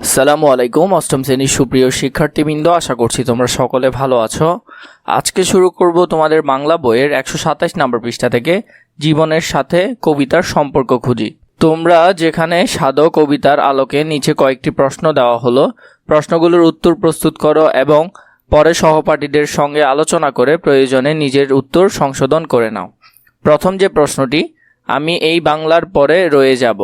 সালামু আলাইকুম, অষ্টম শ্রেণির সুপ্রিয় শিক্ষার্থীবৃন্দ, আশা করছি তোমরা সকলে ভালো আছো। আজকে শুরু করব তোমাদের বাংলা বইয়ের একশো সাতাশ নম্বর পৃষ্ঠা থেকে, জীবনের সাথে কবিতার সম্পর্ক খুঁজি। তোমরা যেখানে সাধক কবিতার আলোকে নিচে কয়েকটি প্রশ্ন দেওয়া হলো, প্রশ্নগুলোর উত্তর প্রস্তুত করো এবং পরে সহপাঠীদের সঙ্গে আলোচনা করে প্রয়োজনে নিজের উত্তর সংশোধন করে নাও। প্রথম যে প্রশ্নটি, আমি এই বাংলার পরে রয়ে যাব।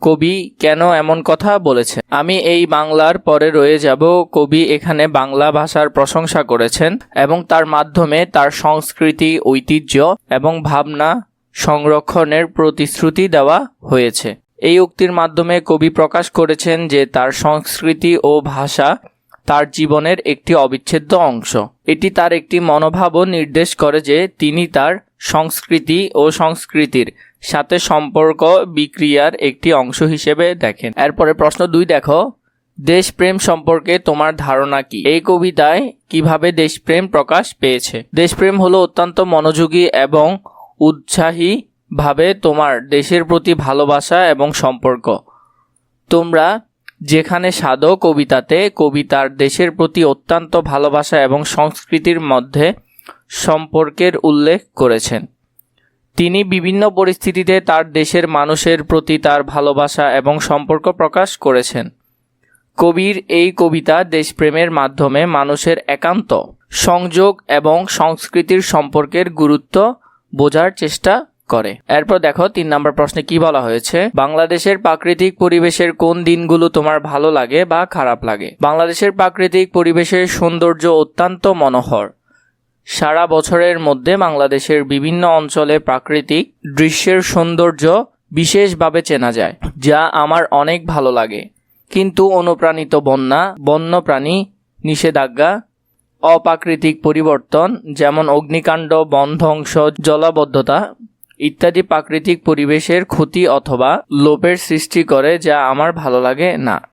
কবি কেন এমন কথা বলেছে? আমি এই বাংলার পরে রয়ে যাব, কবি এখানে বাংলা ভাষার প্রশংসা করেছেন এবং তার মাধ্যমে তার সংস্কৃতি, ঐতিহ্য এবং ভাবনা সংরক্ষণের প্রতিশ্রুতি দেওয়া হয়েছে। এই উক্তির মাধ্যমে কবি প্রকাশ করেছেন যে তার সংস্কৃতি ও ভাষা তার জীবনের একটি অবিচ্ছেদ্য অংশ। এটি তার একটি মনোভাবও নির্দেশ করে যে তিনি তার সংস্কৃতি ও সংস্কৃতির সাথে সম্পর্ক বিক্রিয়ার একটি অংশ হিসেবে দেখেন। এরপরে প্রশ্ন দুই, দেখো, দেশপ্রেম সম্পর্কে তোমার ধারণা কি? এই কবিতায় কীভাবে দেশপ্রেম প্রকাশ পেয়েছে? দেশপ্রেম হলো অত্যন্ত মনোযোগী এবং উৎসাহী ভাবে তোমার দেশের প্রতি ভালোবাসা এবং সম্পর্ক। তোমরা যেখানে সাধক কবিতাতে কবিতার দেশের প্রতি অত্যন্ত ভালোবাসা এবং সংস্কৃতির মধ্যে সম্পর্কের উল্লেখ করেছেন। তিনি বিভিন্ন পরিস্থিতিতে তার দেশের মানুষের প্রতি তার ভালোবাসা এবং সম্পর্ক প্রকাশ করেছেন। কবির এই কবিতা দেশপ্রেমের মাধ্যমে মানুষের একান্ত সংযোগ এবং সংস্কৃতির সম্পর্কের গুরুত্ব বোঝার চেষ্টা করে। এরপর দেখো, তিন নম্বর প্রশ্নে কি বলা হয়েছে? বাংলাদেশের প্রাকৃতিক পরিবেশের কোন দিনগুলো তোমার ভালো লাগে বা খারাপ লাগে? বাংলাদেশের প্রাকৃতিক পরিবেশের সৌন্দর্য অত্যন্ত মনোহর। সারা বছরের মধ্যে বাংলাদেশের বিভিন্ন অঞ্চলে প্রাকৃতিক দৃশ্যের সৌন্দর্য বিশেষভাবে চেনা যায়, যা আমার অনেক ভালো লাগে। কিন্তু অনুপ্রাণিত বন্যা, বন্যপ্রাণী, নিষেধাজ্ঞা, অপ্রাকৃতিক পরিবর্তন, যেমন অগ্নিকাণ্ড, বন ধ্বংস, জলাবদ্ধতা ইত্যাদি প্রাকৃতিক পরিবেশের ক্ষতি অথবা লোপের সৃষ্টি করে, যা আমার ভালো লাগে না।